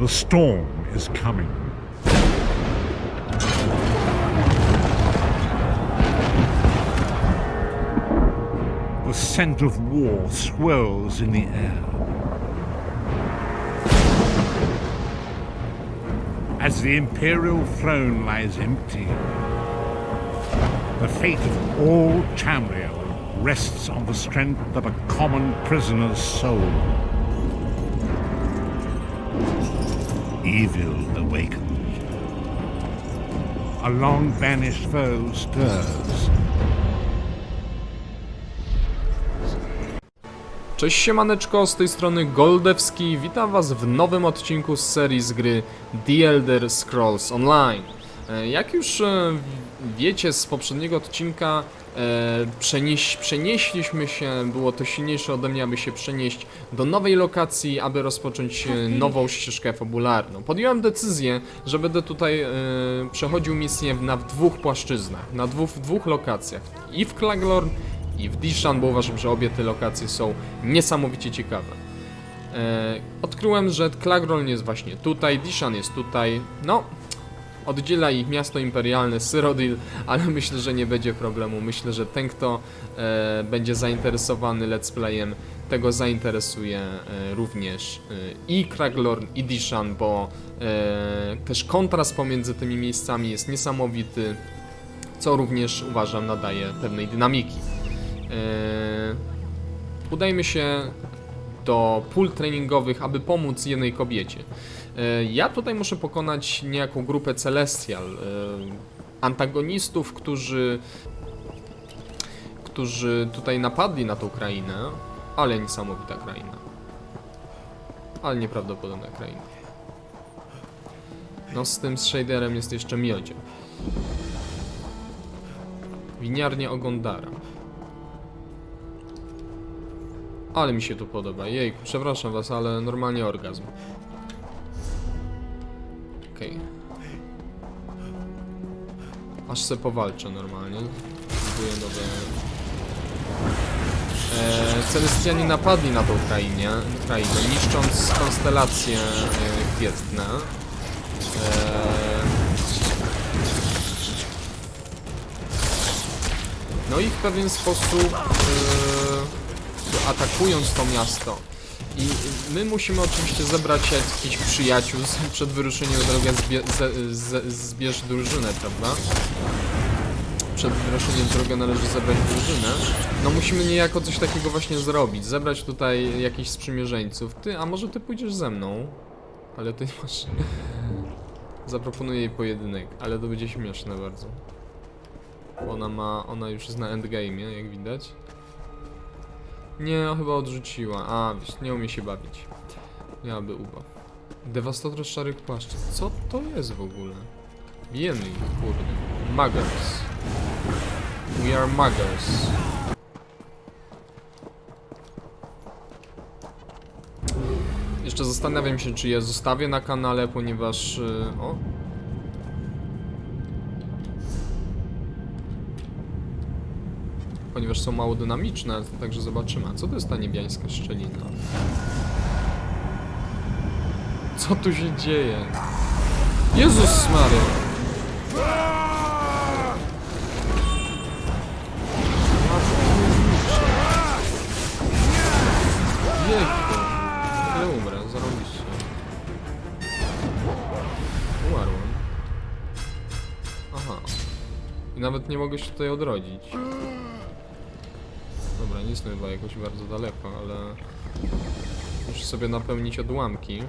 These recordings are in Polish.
The storm is coming. The scent of war swirls in the air. As the imperial throne lies empty, the fate of all Tamriel rests on the strength of a common prisoner's soul. Evil awakens. A long banished foe stirs. Cześć siemaneczko, z tej strony Goldewski, witam was w nowym odcinku z serii z gry The Elder Scrolls Online. E, Jak już e, wiecie z poprzedniego odcinka, e, przenieś, przenieśliśmy się, było to silniejsze ode mnie, aby się przenieść do nowej lokacji, aby rozpocząć nową ścieżkę fabularną. Podjąłem decyzję, że będę tutaj przechodził misję na w dwóch płaszczyznach, na dwóch, dwóch lokacjach. I w Klaglorn, i w Dishan, bo uważam, że obie te lokacje są niesamowicie ciekawe. Odkryłem, że Klagrol jest właśnie tutaj, Dishan jest tutaj. No, oddziela ich miasto imperialne Cyrodiil, ale myślę, że nie będzie problemu. Myślę, że ten, kto e, będzie zainteresowany let's playem, tego zainteresuje e, również e, i Kraglorn, i Dishan, bo e, też kontrast pomiędzy tymi miejscami jest niesamowity, co również uważam nadaje pewnej dynamiki. Eee, udajmy się do pól treningowych, aby pomóc jednej kobiecie. Eee, ja tutaj muszę pokonać niejaką grupę Celestial, eee, antagonistów, którzy którzy tutaj napadli na tą krainę, ale niesamowita kraina. Ale nieprawdopodobna kraina. No z tym shaderem jest jeszcze miodzie. Winiarnia Ogondara. Ale mi się tu podoba. Jejku, przepraszam was, ale normalnie orgazm. Okej. Aż se powalczę normalnie. Zbuduję nowe... Eee, Celestianie napadli na tą krainę, krainę niszcząc konstelacje e. Eee, no i w pewien sposób e, atakując to miasto. I my musimy oczywiście zebrać jakichś przyjaciół przed wyruszeniem w drogę zbie, z, z, zbierz drużynę, prawda? Przed wyruszeniem w drogę należy zebrać drużynę. No musimy niejako coś takiego właśnie zrobić. Zebrać tutaj jakichś sprzymierzeńców. Ty, a może ty pójdziesz ze mną? Ale ty masz... Zaproponuję jej pojedynek, ale to będzie śmieszne bardzo. Bo Ona ma, ona już jest na endgame'ie, jak widać. Nie, chyba odrzuciła. A, wiesz, nie umie się bawić. Miałaby ubaw. Dewastator szarych płaszczy. Co to jest w ogóle? Ich, kurde. Muggers. We are muggers. Jeszcze zastanawiam się, czy je zostawię na kanale, ponieważ... y, O, ponieważ są mało dynamiczne, także zobaczymy. A co to jest ta niebiańska szczelina? Co tu się dzieje? Jezus Maria! Umarłem. Aha. I nawet nie mogę się tutaj odrodzić. Jestem chyba jakoś bardzo daleko, ale muszę sobie napełnić odłamki.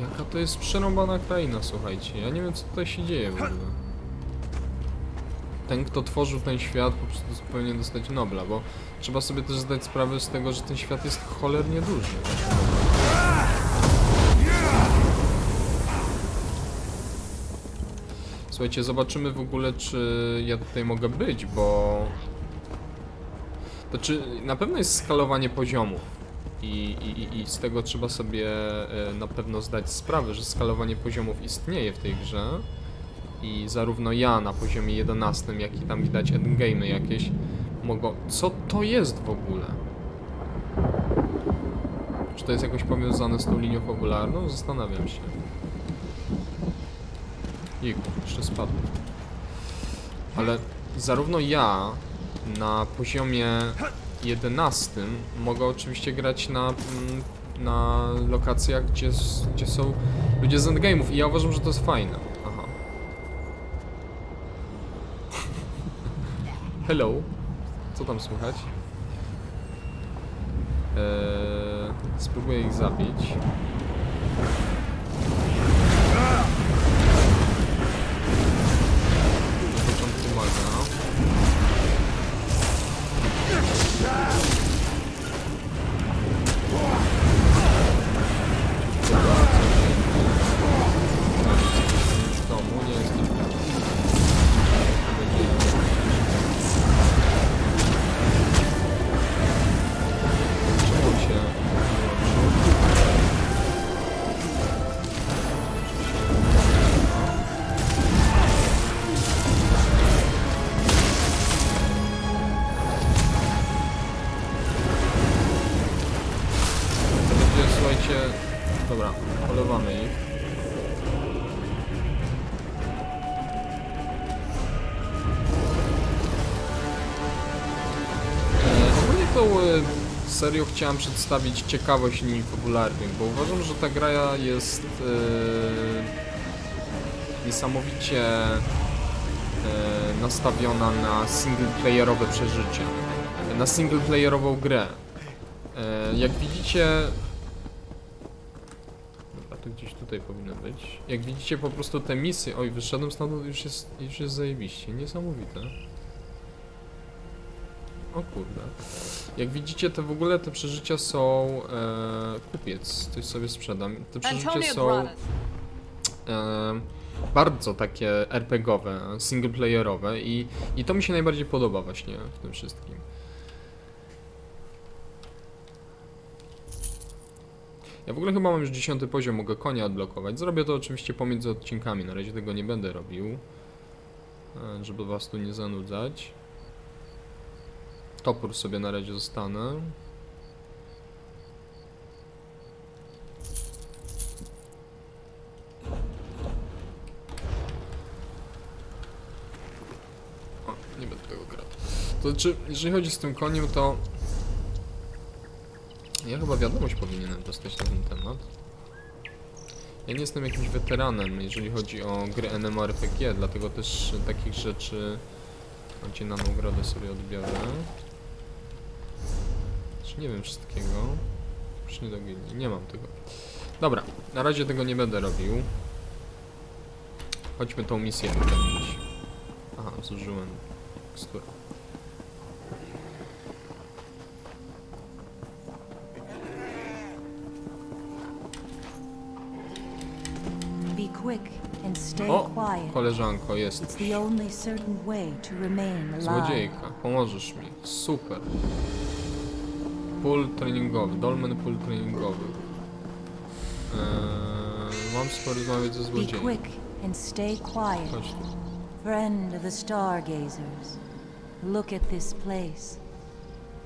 Jaka to jest przerąbana kraina, słuchajcie. Ja nie wiem, co tutaj się dzieje w ogóle. Ten, kto tworzył ten świat, po prostu powinien dostać Nobla, bo trzeba sobie też zdać sprawę z tego, że ten świat jest cholernie duży. Słuchajcie, zobaczymy w ogóle, czy ja tutaj mogę być, bo To czy na pewno jest skalowanie poziomów i, i, i- z tego trzeba sobie e, na pewno zdać sprawę, że skalowanie poziomów istnieje w tej grze i zarówno ja na poziomie 11, jak i tam widać endgame'y jakieś mogą... Co to jest w ogóle? Czy to jest jakoś powiązane z tą linią fabularną? Zastanawiam się. Jejku, jeszcze spadł. Ale zarówno ja na poziomie 11 mogę oczywiście grać na, mm, na lokacjach, gdzie, gdzie są ludzie z endgame'ów i ja uważam, że to jest fajne. Aha. Hello. Co tam słychać? Eee, spróbuję ich zabić. Słuchajcie... Dobra, polewamy ich. E, tą e, serią chciałem przedstawić ciekawość linii fabularnych, bo uważam, że ta gra jest e, niesamowicie nastawiona na singleplayerowe przeżycie, na singleplayerową grę. Jak widzicie... To gdzieś tutaj powinno być. Jak widzicie po prostu te misje... Oj, wyszedłem stamtąd, już jest, już jest zajebiście, niesamowite. O kurde. Jak widzicie, te w ogóle te przeżycia są... E, kupiec, coś sobie sprzedam. Te przeżycia są e, bardzo takie RPGowe, singleplayerowe i, i to mi się najbardziej podoba właśnie w tym wszystkim. Ja w ogóle chyba mam już 10 poziom, mogę konia odblokować. Zrobię to oczywiście pomiędzy odcinkami, na razie tego nie będę robił, e, żeby was tu nie zanudzać. Topór sobie na razie zostanę. O, nie będę tego grał. To znaczy, jeżeli chodzi z tym koniem, to... Ja chyba wiadomość powinienem dostać na ten temat. Ja nie jestem jakimś weteranem, jeżeli chodzi o gry NMORPG, dlatego też takich rzeczy... Macie na nagrodę sobie odbiorę. Czy nie wiem wszystkiego. Już nie do nie mam tego. Dobra, na razie tego nie będę robił. Chodźmy tą misję wypełnić. Aha, zużyłem teksturę. Quick and stay O, quiet. koleżanko, jest. It's the only certain way to remain alive. Złodziejka, pomożesz mi. Super. Pól treningowy, dolmen pól treningowy. Eee, mam porozmawiać ze Be złodziejem. quick and stay quiet. Chodź tu. Friend of the stargazers, look at this place.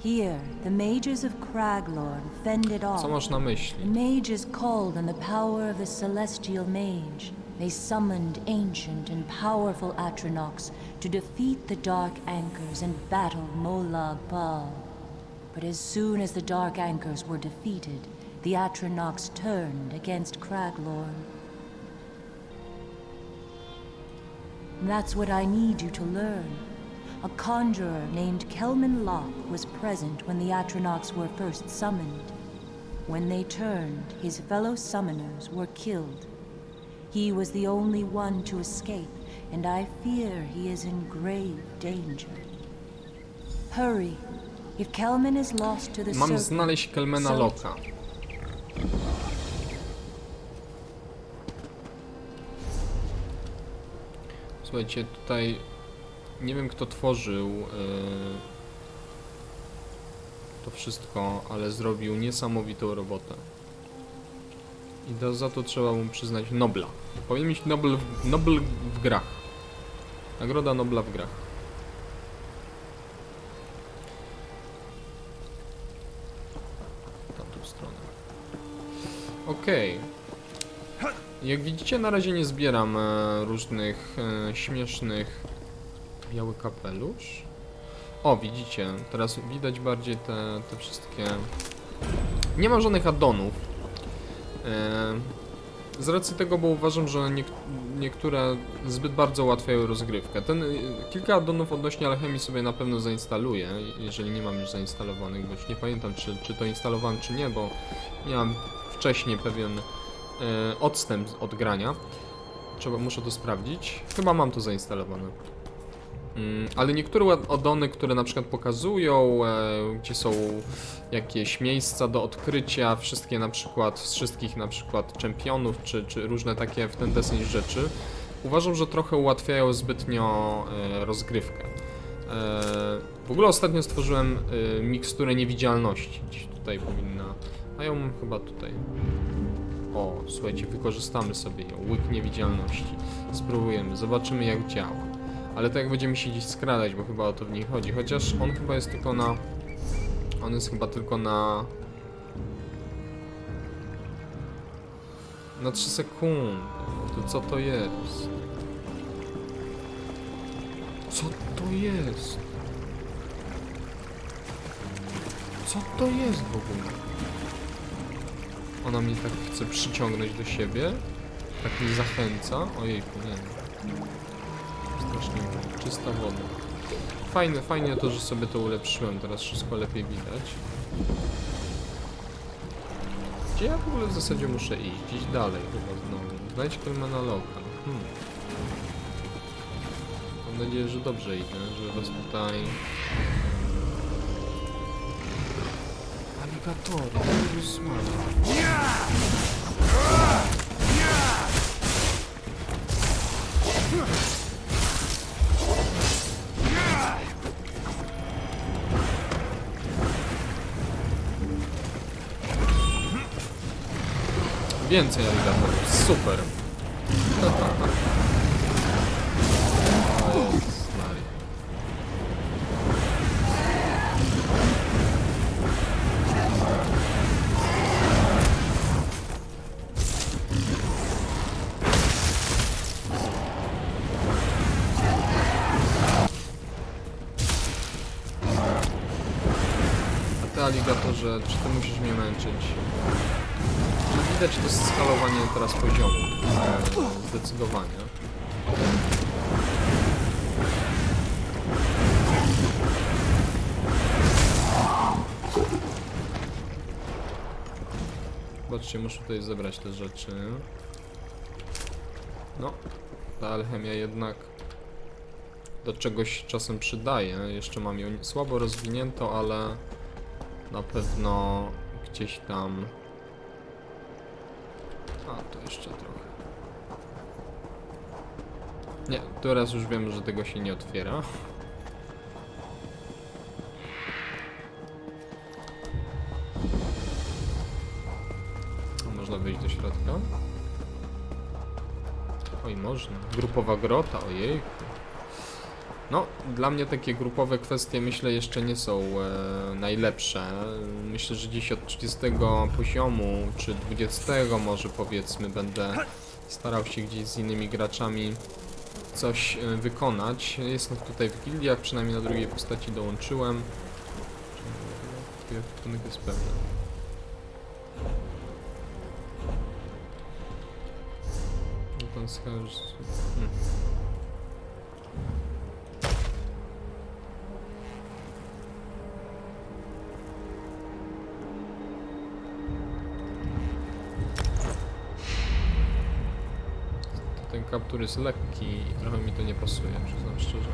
Here, the mages of Craglorn fended off. Co masz na The myśli? mages called on the power of the celestial mage. They summoned ancient and powerful Atronox to defeat the Dark Anchors and battle Mola Bal. But as soon as the Dark Anchors were defeated, the Atronox turned against Craglorn. That's what I need you to learn. A conjurer named Kelman Locke was present when the Atronox were first summoned. When they turned, his fellow summoners were killed. He was the only one to escape, and I fear he is in grave danger. Hurry. If Kelman is lost to the Mam znaleźć Kelmena Loka. Słuchajcie, tutaj nie wiem kto tworzył yy, to wszystko, ale zrobił niesamowitą robotę. I za to trzeba mu przyznać Nobla. Powinien mieć Nobel Nobel w grach. Nagroda Nobla w grach. Tamtą stronę. Okej. Jak widzicie, na razie nie zbieram e, różnych e, śmiesznych... Biały kapelusz? O, widzicie, teraz widać bardziej te, te wszystkie... Nie ma żadnych addonów. E, z racji tego, bo uważam, że niek niektóre zbyt bardzo ułatwiają rozgrywkę. Ten, kilka addonów odnośnie alchemii sobie na pewno zainstaluję, jeżeli nie mam już zainstalowanych, bo już nie pamiętam, czy, czy to instalowałem, czy nie, bo miałem wcześniej pewien e, odstęp od grania. Trzeba, muszę to sprawdzić. Chyba mam to zainstalowane. Mm, ale niektóre addony, które na przykład pokazują, e, gdzie są jakieś miejsca do odkrycia, wszystkie na przykład, wszystkich na przykład czempionów, czy, czy różne takie w ten deseń rzeczy, uważam, że trochę ułatwiają zbytnio e, rozgrywkę. E, w ogóle ostatnio stworzyłem miksturę niewidzialności. Gdzieś tutaj powinna. A ją chyba tutaj. O, słuchajcie, wykorzystamy sobie ją. Łyk niewidzialności. Spróbujemy, zobaczymy jak działa. Ale to jak będziemy się gdzieś skradać, bo chyba o to w niej chodzi. Chociaż on chyba jest tylko na. On jest chyba tylko na. Na 3 sekundy. To co to jest? Co to jest? Co to jest w ogóle? Ona mnie tak chce przyciągnąć do siebie. Tak mnie zachęca. Ojejku, nie. Strasznie czysta woda. Fajne, fajnie to, że sobie to ulepszyłem. Teraz wszystko lepiej widać. Gdzie ja w ogóle w zasadzie muszę iść? Gdzieś dalej chyba znowu. Znajdź Kelmana Loka. Hmm. Mam nadzieję, że dobrze idę, że was tutaj... Aligatory, Jezus Maria. Więcej aligatorów, super. O Jezus Maria. A ty aligatorze, czy ty musisz mnie męczyć? Widać to skalowanie teraz poziomu? E, Zdecydowanie. Zobaczcie, muszę tutaj zebrać te rzeczy. No, ta alchemia jednak do czegoś czasem przydaje. Jeszcze mam ją słabo rozwiniętą, ale na pewno gdzieś tam a, to jeszcze trochę. Nie, teraz już wiem, że tego się nie otwiera. Można wejść do środka? Oj, można. Grupowa grota, ojej. No, dla mnie takie grupowe kwestie myślę jeszcze nie są e, najlepsze. Myślę, że gdzieś od 30 poziomu, czy 20 może powiedzmy, będę starał się gdzieś z innymi graczami coś e, wykonać. Jestem tutaj w gildiach, przynajmniej na drugiej postaci dołączyłem. Czy ekwipunek jest pewny. Schemat... Hmm. Kaptur jest lekki i trochę mi to nie pasuje, przyznam szczerze.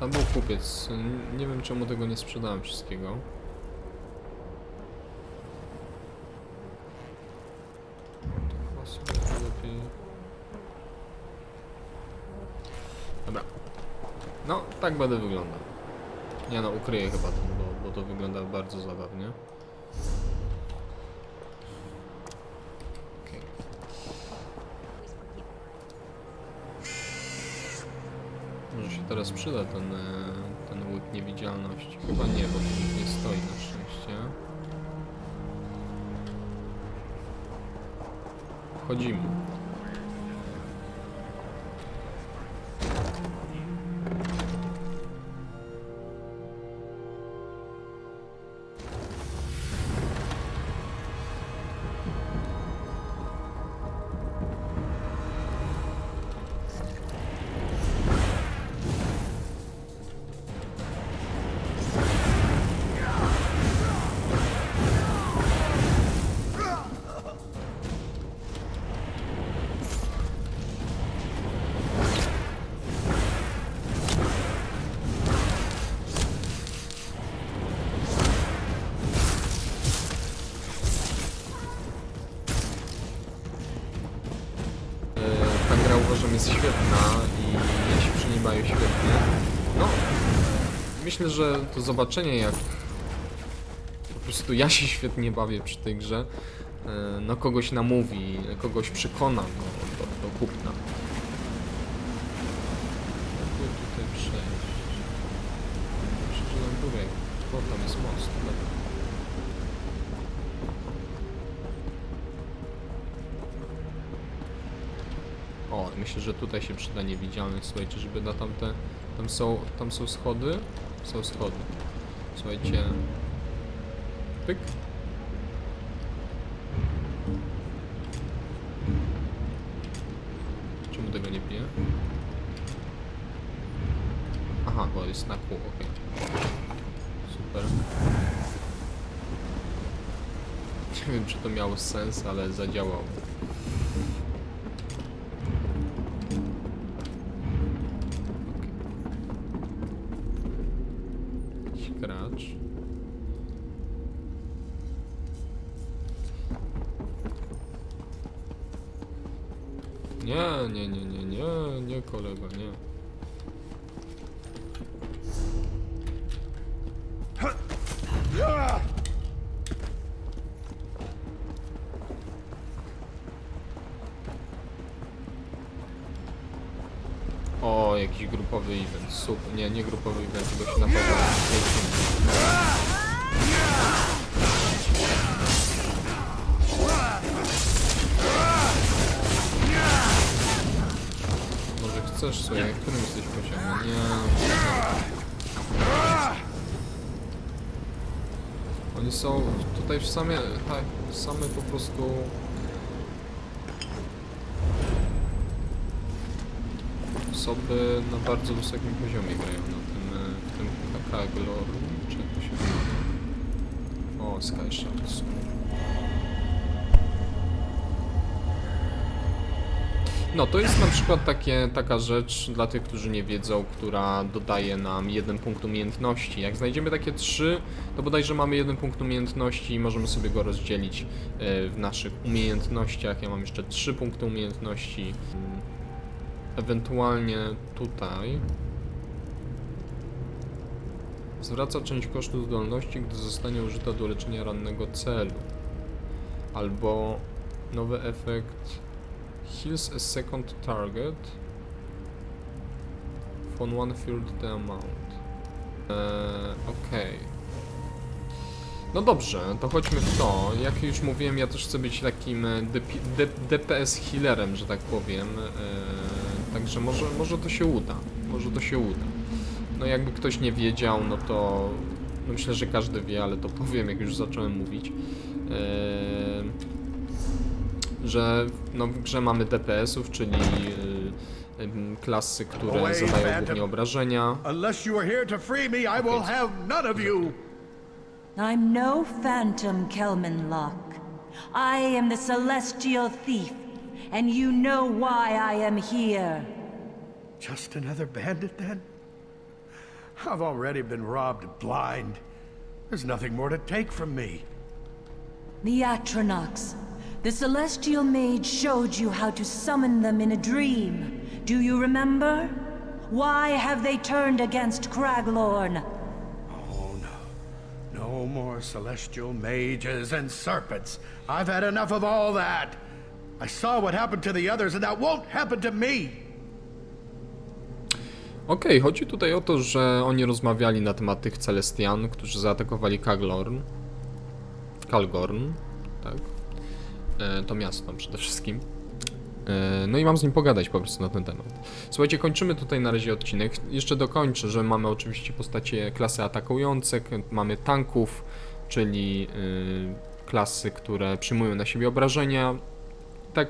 Tam był kupiec. Nie wiem czemu tego nie sprzedałem wszystkiego. Dobra. No, tak będę wyglądał. Nie no, ukryję chyba bo to wygląda bardzo zabawnie. Może się teraz przyda ten, e, ten łyk niewidzialności. Chyba nie, bo nikt nie stoi na szczęście. Wchodzimy. Świetna i ja się przy niej bawię świetnie. No, myślę, że to zobaczenie jak po prostu ja się świetnie bawię przy tej grze, e, no kogoś namówi, kogoś przekona myślę, że tutaj się przyda niewidzialność, słuchajcie, żeby na tamte... Tam są, tam są schody? Są schody. Słuchajcie... Pyk. Czemu tego nie piję? Aha, bo jest na kół, okej. Super. Nie wiem, czy to miało sens, ale zadziałało. Jakiś gracz. Nie, nie, nie, nie, nie, nie. O, jakiś grupowy event, super. Nie, nie grupowy event, tylko się Może chcesz sobie, którym jesteś poziomie? Nie. Oni są tutaj w same, tak, same po prostu... Osoby na bardzo wysokim poziomie grają na tym, e, w tym Kakaglor, czy jak to się nazywa? O, Sky Sharks. No, to jest na przykład takie, taka rzecz dla tych, którzy nie wiedzą, która dodaje nam jeden punkt umiejętności. Jak znajdziemy takie trzy, to bodajże mamy jeden punkt umiejętności i możemy sobie go rozdzielić e, w naszych umiejętnościach. Ja mam jeszcze trzy punkty umiejętności. Ewentualnie tutaj zwraca część kosztu zdolności, gdy zostanie użyta do leczenia rannego celu. Albo nowy efekt Heals a second target for one third the amount. Eee, okej. No dobrze, to chodźmy w to. Jak już mówiłem, ja też chcę być takim e, DPS healerem, że tak powiem. Eee, także może, może to się uda. Może to się uda. No jakby ktoś nie wiedział, no to no myślę, że każdy wie, ale to powiem, jak już zacząłem mówić. Eee, że no, w grze mamy DPS-ów, czyli y, y, klasy, które Away, zadają Phantom. głównie obrażenia. Unless you are here to free me, I will have none of you. I'm no phantom, Kelman Locke. I am the celestial thief, and you know why I am here. Just another bandit, then? I've already been robbed blind. There's nothing more to take from me. The Atronox. The celestial mage showed you how to summon them in a dream. Do you remember? Why have they turned against Craglorn? Oh no. No more celestial mages and serpents. I've had enough of all that. I saw what happened to the others, and that won't happen to me. Okej, chodzi tutaj o to, że oni rozmawiali na temat tych Celestian, którzy zaatakowali Kaglorn. Kalgorn, tak. E, to miasto przede wszystkim. E, no i mam z nim pogadać po prostu na ten temat. Słuchajcie, kończymy tutaj na razie odcinek. Jeszcze dokończę, że mamy oczywiście postacie klasy atakujące, mamy tanków, czyli y, klasy, które przyjmują na siebie obrażenia. Tak,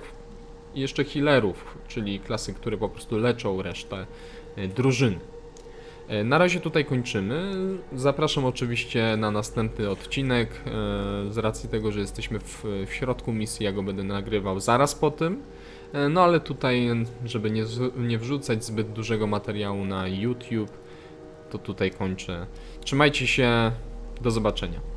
jeszcze healerów, czyli klasy, które po prostu leczą resztę y, drużyny. E, Na razie tutaj kończymy. Zapraszam oczywiście na następny odcinek. e, Z racji tego, że jesteśmy w, w środku misji, ja go będę nagrywał zaraz po tym. E, No ale tutaj, żeby nie, nie wrzucać zbyt dużego materiału na YouTube, to tutaj kończę. Trzymajcie się, do zobaczenia.